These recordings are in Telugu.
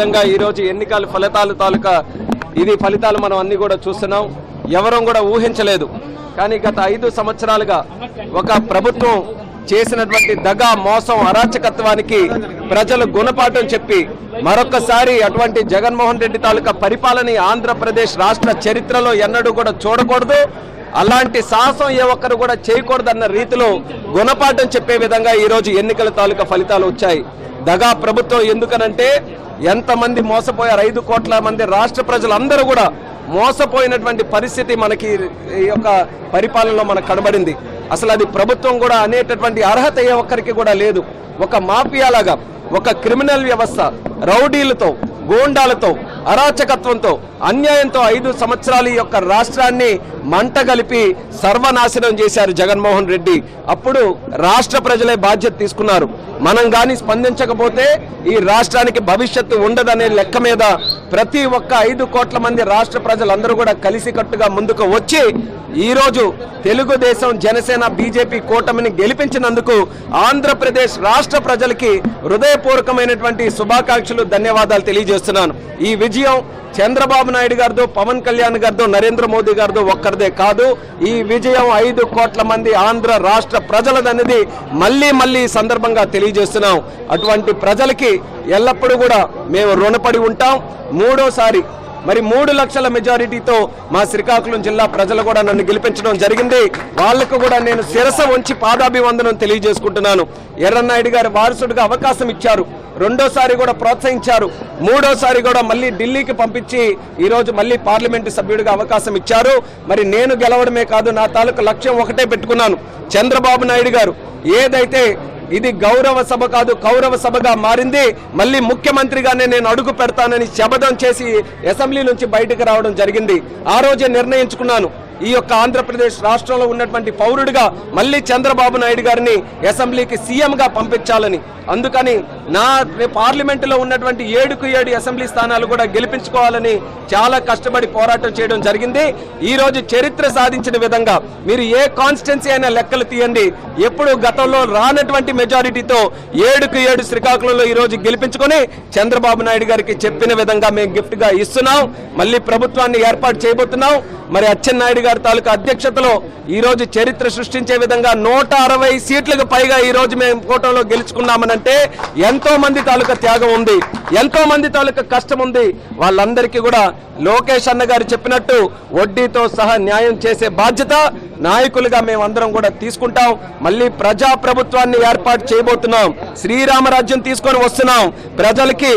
విధంగా ఈరోజు ఎన్నికల ఫలితాలు తాలూకా ఇది ఫలితాలు మనం అన్ని కూడా చూస్తున్నాం. ఎవరం కూడా ఊహించలేదు. కానీ గత ఐదు సంవత్సరాలుగా ఒక ప్రభుత్వం చేసినటువంటి దగా మోసం అరాచకత్వానికి ప్రజలు గుణపాఠం చెప్పి మరొకసారి అటువంటి జగన్మోహన్ రెడ్డి తాలూకా పరిపాలన ఆంధ్రప్రదేశ్ రాష్ట్ర చరిత్రలో ఎన్నడూ కూడా చూడకూడదు. అలాంటి సాహసం ఏ ఒక్కరు కూడా చేయకూడదన్న రీతిలో గుణపాఠం చెప్పే విధంగా ఈరోజు ఎన్నికల తాలూకా ఫలితాలు వచ్చాయి. దగా ప్రభుత్వం ఎందుకనంటే ఎంతమంది మోసపోయారు? ఐదు కోట్ల మంది రాష్ట్ర ప్రజలందరూ కూడా మోసపోయినటువంటి పరిస్థితి మనకి ఈ యొక్క పరిపాలనలో మనకు కనబడింది. అసలు అది ప్రభుత్వం కూడా అనేటటువంటి అర్హత ఏ ఒక్కరికి కూడా లేదు. ఒక మాఫియాలాగా ఒక క్రిమినల్ వ్యవస్థ రౌడీలతో గోండాలతో అరాచకత్వంతో అన్యాయంతో ఐదు సంవత్సరాలు యొక్క రాష్ట్రాన్ని మంటగలిపి సర్వనాశనం చేశారు జగన్మోహన్ రెడ్డి. అప్పుడు రాష్ట్ర ప్రజలే బాధ్యత తీసుకున్నారు. మనం గాని స్పందించకపోతే ఈ రాష్ట్రానికి భవిష్యత్తు ఉండదనే లెక్క మీద ప్రతి ఒక్క ఐదు కోట్ల మంది రాష్ట్ర ప్రజలందరూ కూడా కలిసికట్టుగా ముందుకు వచ్చి ఈ రోజు తెలుగుదేశం జనసేన బీజేపీ కూటమిని గెలిపించినందుకు ఆంధ్రప్రదేశ్ రాష్ట్ర ప్రజలకి హృదయపూర్వకమైనటువంటి శుభాకాంక్షలు ధన్యవాదాలు తెలియజేస్తున్నాను. ఈ విజయం చంద్రబాబు నాయుడు గారితో పవన్ కళ్యాణ్ గారితో నరేంద్ర మోదీ గారితో ఒక్కరిదే కాదు. ఈ విజయం ఐదు కోట్ల మంది ఆంధ్ర రాష్ట్ర ప్రజలదనేది మళ్ళీ మళ్ళీ సందర్భంగా తెలియజేస్తున్నాం. అటువంటి ప్రజలకి ఎల్లప్పుడూ కూడా మేము రుణపడి ఉంటాం. మూడోసారి మరి మూడు లక్షల మెజారిటీతో మా శ్రీకాకుళం జిల్లా ప్రజలు కూడా నన్ను గెలిపించడం జరిగింది. వాళ్ళకు కూడా నేను శిరస ఉంచి పాదాభివందనం తెలియజేసుకుంటున్నాను. ఎర్రన్నాయుడు గారి వారసుడిగా అవకాశం ఇచ్చారు. రెండోసారి కూడా ప్రోత్సహించారు. మూడోసారి కూడా మళ్ళీ ఢిల్లీకి పంపించి ఈరోజు మళ్ళీ పార్లమెంటు సభ్యుడిగా అవకాశం ఇచ్చారు. మరి నేను గెలవడమే కాదు నా తాలూకు లక్ష్యం ఒకటే పెట్టుకున్నాను. చంద్రబాబు నాయుడు గారు ఏదైతే ఇది గౌరవ సభ కాదు కౌరవ సభగా మారింది. మళ్ళీ ముఖ్యమంత్రిగానే నేను అడుగు పెడతానని శపథం చేసి అసెంబ్లీ నుంచి బయటకు రావడం జరిగింది. ఆ రోజే నిర్ణయించుకున్నాను. ఈ యొక్క ఆంధ్రప్రదేశ్ రాష్ట్రంలో ఉన్నటువంటి పౌరుడిగా మళ్ళీ చంద్రబాబు నాయుడు గారిని అసెంబ్లీకి సీఎంగా పంపించాలని. అందుకని నా పార్లమెంటులో ఉన్నటువంటి ఏడుకు ఏడు అసెంబ్లీ స్థానాలు కూడా గెలిపించుకోవాలని చాలా కష్టపడి పోరాటం చేయడం జరిగింది. ఈ రోజు చరిత్ర సాధించిన విధంగా మీరు ఏ కాన్స్టిట్యున్సీ అయినా లెక్కలు తీయండి. ఎప్పుడు గతంలో రానటువంటి మెజారిటీతో ఏడుకు ఏడు శ్రీకాకుళంలో ఈ రోజు గెలిపించుకొని చంద్రబాబు నాయుడు గారికి చెప్పిన విధంగా మేము గిఫ్ట్గా ఇస్తున్నాం. మళ్ళీ ప్రభుత్వాన్ని ఏర్పాటు చేయబోతున్నాం. మరి అచ్చెన్నాయుడు గారి తాలూకా అధ్యక్షతలో ఈ రోజు చరిత్ర సృష్టించే విధంగా నూట అరవై సీట్లకు పైగా ఈ రోజు మేము కోటలో గెలుచుకున్నామనంటే ఎంతో మంది తాలూకా త్యాగం ఉంది ఎంతో మంది తాలూకా కష్టం ఉంది. వాళ్ళందరికీ కూడా లోకేష్ అన్న గారు చెప్పినట్టు వడ్డీతో సహా న్యాయం చేసే బాధ్యత నాయకులుగా మేమందరం కూడా తీసుకుంటాం. మళ్ళీ ప్రజా ప్రభుత్వాన్ని ఏర్పాటు చేయబోతున్నాం. శ్రీరామరాజ్యం తీసుకొని వస్తున్నాం. ప్రజలకి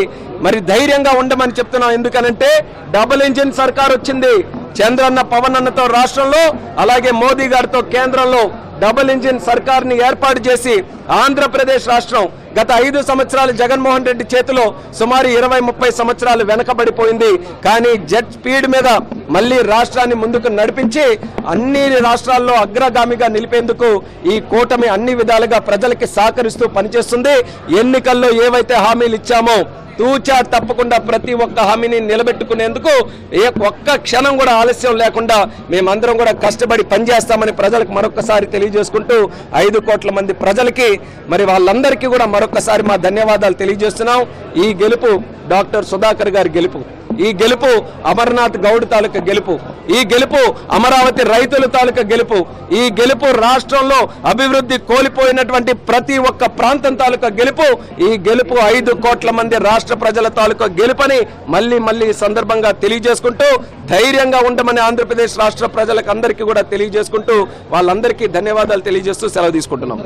మరి ధైర్యంగా ఉండమని చెప్తున్నాం. ఎందుకనంటే డబుల్ ఇంజిన్ సర్కార్ వచ్చింది. చంద్రన్న పవన్ అన్నతో రాష్ట్రంలో అలాగే మోదీ గారితో కేంద్రంలో. డబుల్ ఇంజిన్ సర్కార్ని ఏర్పాటు చేసి ఆంధ్రప్రదేశ్ రాష్ట్రం గత ఐదు సంవత్సరాలు జగన్మోహన్ రెడ్డి చేతిలో సుమారు ఇరవై ముప్పై సంవత్సరాలు వెనకబడిపోయింది. కానీ జెట్ స్పీడ్ మీద మళ్ళీ రాష్ట్రాన్ని ముందుకు నడిపించి అన్ని రాష్ట్రాల్లో అగ్రగామిగా నిలిపేందుకు ఈ కూటమి అన్ని విధాలుగా ప్రజలకి సహకరిస్తూ పనిచేస్తుంది. ఎన్నికల్లో ఏవైతే హామీలు ఇచ్చామో తూచా తప్పకుండా ప్రతి ఒక్క హామీని నిలబెట్టుకునేందుకు ఏ ఒక్క క్షణం కూడా ఆలస్యం లేకుండా మేమందరం కూడా కష్టపడి పనిచేస్తామని ప్రజలకు మరొకసారి తెలియజేసుకుంటూ ఐదు కోట్ల మంది ప్రజలకి మరి వాళ్ళందరికీ కూడా మరొకసారి మా ధన్యవాదాలు తెలియజేస్తున్నాం. ఈ గెలుపు డాక్టర్ సుధాకర్ గారి గెలుపు. ఈ గెలుపు అమర్నాథ్ గౌడ్ తాలూకా గెలుపు. ఈ గెలుపు అమరావతి రైతుల తాలూకా గెలుపు. ఈ గెలుపు రాష్ట్రంలో అభివృద్ధి కోల్పోయినటువంటి ప్రతి ఒక్క ప్రాంతం తాలూకా గెలుపు. ఈ గెలుపు ఐదు కోట్ల మంది రాష్ట్ర ప్రజల తాలూకా గెలుపని మళ్ళీ మళ్ళీ సందర్భంగా తెలియజేసుకుంటూ ధైర్యంగా ఉండమని ఆంధ్రప్రదేశ్ రాష్ట్ర ప్రజలకు అందరికీ కూడా తెలియజేసుకుంటూ వాళ్ళందరికీ ధన్యవాదాలు తెలియజేస్తూ సెలవు తీసుకుంటున్నాం.